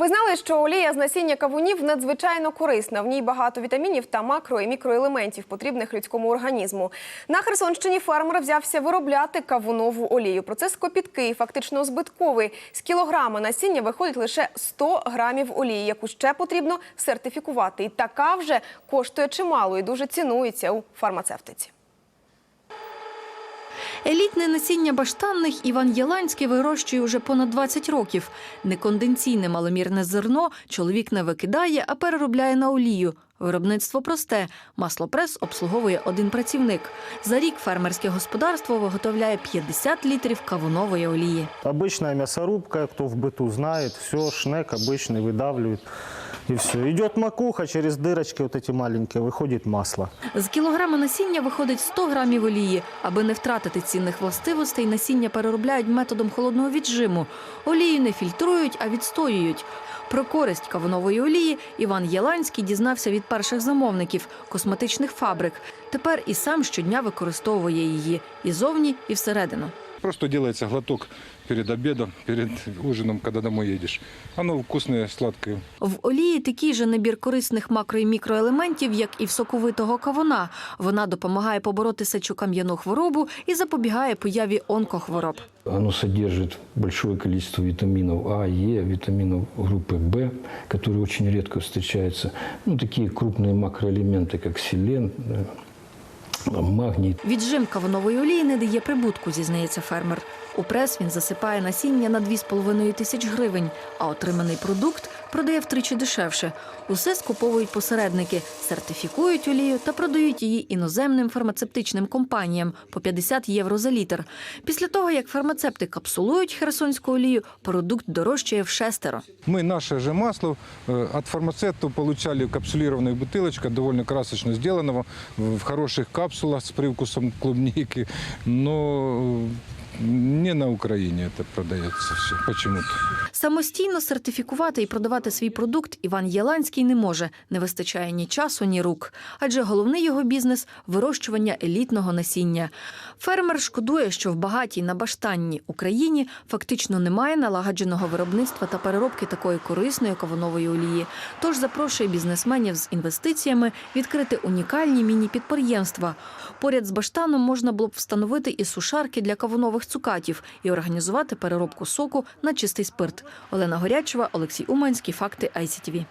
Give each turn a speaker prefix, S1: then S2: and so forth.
S1: Ви знали, що олія з насіння кавунів надзвичайно корисна. В ній багато вітамінів та макро і мікроелементів, потрібних людському організму. На Херсонщині фермер взявся виробляти кавунову олію. Процес копіткий, фактично збитковий. З кілограма насіння виходить лише 100 грамів олії, яку ще потрібно сертифікувати. І така вже коштує чимало і дуже цінується у фармацевтиці.
S2: Елітне насіння баштанних Іван Єланський вирощує уже понад 20 років. Неконденційне маломірне зерно чоловік не викидає, а переробляє на олію. Виробництво просте. Маслопрес обслуговує один працівник. За рік фермерське господарство виготовляє 50 літрів кавунової олії.
S3: Обычная мясорубка, кто в быту знает, все, шнек обычный выдавливает. И все. Идет макуха, через дырочки вот эти маленькие выходит масло.
S2: З кілограма насіння виходить 100 грамів олії. Аби не втратити цінних властивостей, насіння переробляють методом холодного віджиму. Олію не фільтрують, а відстоюють. Про користь кавунової олії Іван Єланський дізнався від перших замовників косметичних фабрик. Тепер і сам щодня використовує її і зовні, і всередину.
S4: Просто делается глоток перед обедом, перед ужином, когда домой едешь. Оно вкусное, сладкое.
S2: В олії такий же набір корисних макро і мікроелементів, як і в соковитого кавуна. Вона допомагає побороти сечокам'яну хворобу і запобігає появі онкохвороб.
S5: Оно содержит большое количество витаминов А, Е, витаминов группы В, которые очень редко встречаются. Ну, такие крупные макроэлементы, как селен, магний.
S2: Віджим кавунової олії не дає прибутку, зізнається фермер. У прес він засипає насіння на 2,5 тисяч гривень, а отриманий продукт продає втричі дешевше. Усе скуповують посередники, сертифікують олію та продають її іноземним фармацевтичним компаніям по 50 євро за літр. Після того, як фармацепти капсулують херсонську олію, продукт дорожчає в шестеро.
S4: Мы наше же масло э, от фармацевтов получали капсулированная бутылочка, довольно красочно сделанного, в хороших капсулах с привкусом клубники, но э, не на Украине это продается все почему-то.
S2: Самостійно сертифікувати і продавати свій продукт Іван Єланський не може. Не вистачає ні часу, ні рук. Адже головний його бізнес вирощування елітного насіння. Фермер шкодує, що в багатій на баштанні Україні фактично немає налагодженого виробництва та переробки такої корисної кавунової олії. Тож запрошує бізнесменів з інвестиціями відкрити унікальні міні-підприємства. Поряд з баштаном можна було б встановити і сушарки для кавунових цукатів і організувати переробку соку на чистий спирт. Олена Горячева, Олексій Уманський. Факти ICTV.